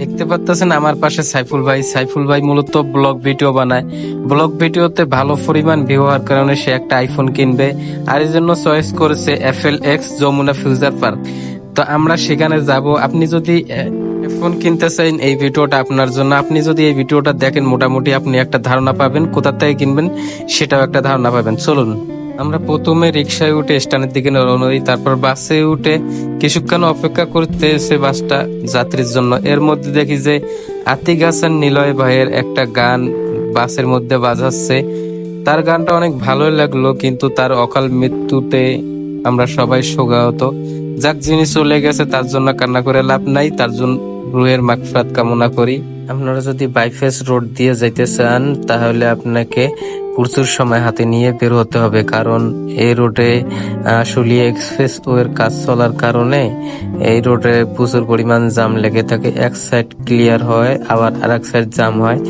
দেখতে পাচ্ছেন আমার পাশে সাইফুল ভাই। সাইফুল ভাই মূলত ব্লগ ভিডিও বানায়। ব্লগ ভিডিওতে ভালো পরিমাণ হওয়ার কারণে সে একটা আইফোন কিনবে আর এই জন্য চয়েস করেছে FL X Jamuna Future Park তো আমরা সেখানে যাব। আপনি যদি ফোন কিনতে চান এই ভিডিওটা আপনার জন্য। আপনি যদি এই ভিডিওটা দেখেন, মোটামুটি আপনি একটা ধারণা পাবেন কোথা থেকে কিনবেন সেটাও একটা ধারণা পাবেন। চলুন। আমরা প্রথমে রিক্সায় উঠে স্ট্যান্ডের দিকে রওনা দিই, তারপর বাসে উঠে কিছুক্ষণ অপেক্ষা করতে এসে বাসটা যাত্রীর জন্য। এর মধ্যে দেখি যে আতিক হাসান, নিলয় ভাইয়ের একটা গান বাসের মধ্যে বাজাচ্ছে। তার গানটা অনেক ভালোই লাগল, কিন্তু তার অকাল মৃত্যুতে আমরা সবাই শোকাহত। যাক, যিনি চলে গেছে, তার জন্য কান্না করে লাভ নাই, তার জন্য রুহের মাগফিরাত কামনা করি। আপনারা যদি বাইফেস রোড দিয়ে যাইতে চান, তাহলে আপনাকে প্রচুর সময় হাতে নিয়ে বের হতে হবে, কারণ এই রোডে শুলিয়া এক্সপ্রেস ওয়ের কাজ চলার কারণে এই রোডে প্রচুর পরিমাণ জাম লেগে থাকে। এক সাইড ক্লিয়ার হয়, আবার আর এক সাইড জাম হয়।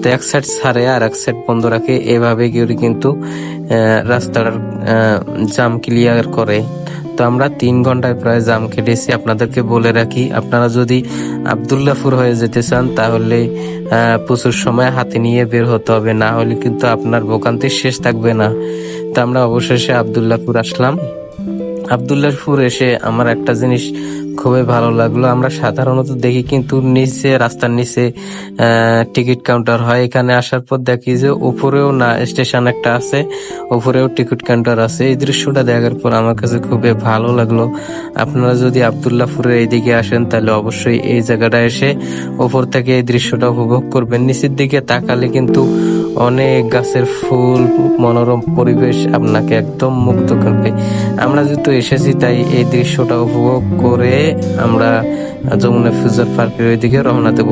তো এক সাইড ছাড়ে আর এক সাইড বন্ধ রাখে। এভাবে গিয়ে কিন্তু রাস্তাটার জাম ক্লিয়ার করে। তো আমরা তিন ঘন্টায় প্রায় জাম কেটেছি আপনাদেরকে বলে রাখি, আপনারা যদি আবদুল্লাপুর হয়ে যেতে চান, তাহলে প্রচুর সময় হাতে নিয়ে বের হতে হবে। না হলে কিন্তু আপনার ভোকান্তি শেষ থাকবে না। তো আমরা অবশেষে আবদুল্লাপুর আসলাম। আবদুল্লাপুর এসে আমার একটা জিনিস খুবই ভালো লাগল। আমরা সাধারণত দেখি কিন্তু নিচে, রাস্তার নিচে টিকিট কাউন্টার হয়। এখানে আসার পর দেখি যে উপরেও না, স্টেশন একটা আছে, উপরেও টিকিট কাউন্টার আছে। এই দৃশ্যটা দেখার পর আমার কাছে খুবই ভালো লাগল। আপনারা যদি আবদুল্লাপুরের এইদিকে আসেন, তাহলে অবশ্যই এই জায়গাটা এসে উপর থেকে এই দৃশ্যটা উপভোগ করবেন। নিচের দিকে তাকালে কিন্তু অনেক গাছের ফুল, মনোরম পরিবেশ আপনাকে একদম মুগ্ধ করবে। আমরা যেহেতু এসেছি, তাই এই দৃশ্যটা উপভোগ করে আমরা যমুনা ফিউচার পার্কের ওইদিকে রওনা দেব।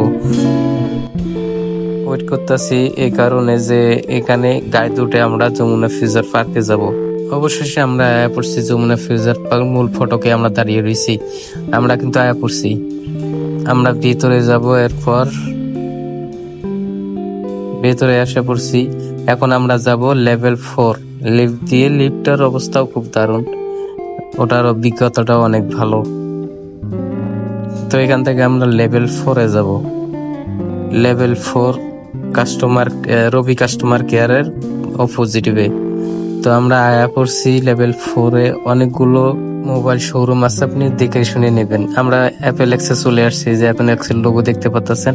ওয়েট করতেছি এই কারণে যে এখানে গায়ে দুটে আমরা যমুনা ফিউচার পার্কে যাব। অবশেষে আমরা আয়া পড়ছি যমুনা ফিউচার পার্ক, মূল ফটকে আমরা দাঁড়িয়ে রয়েছি আমরা কিন্তু আয়া পড়ছি। আমরা ভিতরে যাব এরপর ভেতরে এসে পড়ছি। এখন আমরা যাব লেভেল ফোর লিফট দিয়ে লিফটার অবস্থাও খুব দারুণ। ওটার অভিজ্ঞতাটাও অনেক ভালো। তো এখান থেকে আমরা লেভেল ফোরে যাব। Level four customer Robi customer কেয়ারের অপোজিটিভে তো আমরা আয়া পড়ছি লেভেল ফোরে অনেকগুলো মোবাইল শোরুম আছে, আপনি দেখে শুনে নেবেন। আমরা অ্যাপেল এক্সে চলে আসছি, যে অ্যাপেল এক্সের লোগো দেখতে পাচ্ছেন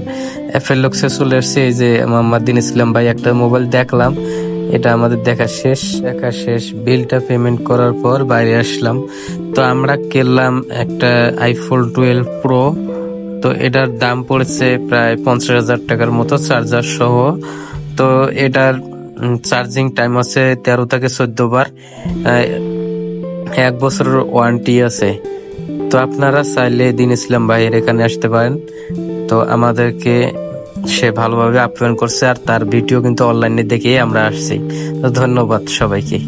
অ্যাপেল এক্সে চলে আসছি, এই যে মোহাম্মদ দিন ইসলাম ভাই একটা মোবাইল দেখলাম। এটা আমাদের দেখা শেষ। দেখা শেষ বিলটা পেমেন্ট করার পর বাইরে আসলাম। তো আমরা কিনলাম একটা আইফোন টুয়েলভ প্রো তো এটার দাম পড়েছে প্রায় পঞ্চাশ হাজার টাকার মতো চার্জার সহ। তো এটার চার্জিং টাইম আছে তেরো থেকে চোদ্দ বার। এক বছরের ওয়ারেন্টি আছে। তো আপনারা চাইলে দিন ইসলাম ভাইয়ের এখানে আসতে পারেন। তো আমাদেরকে সে ভালোভাবে আপ্যায়ন করছে আর তার ভিডিও কিন্তু অনলাইনে দেখেই আমরা আসছি। তো ধন্যবাদ সবাইকে।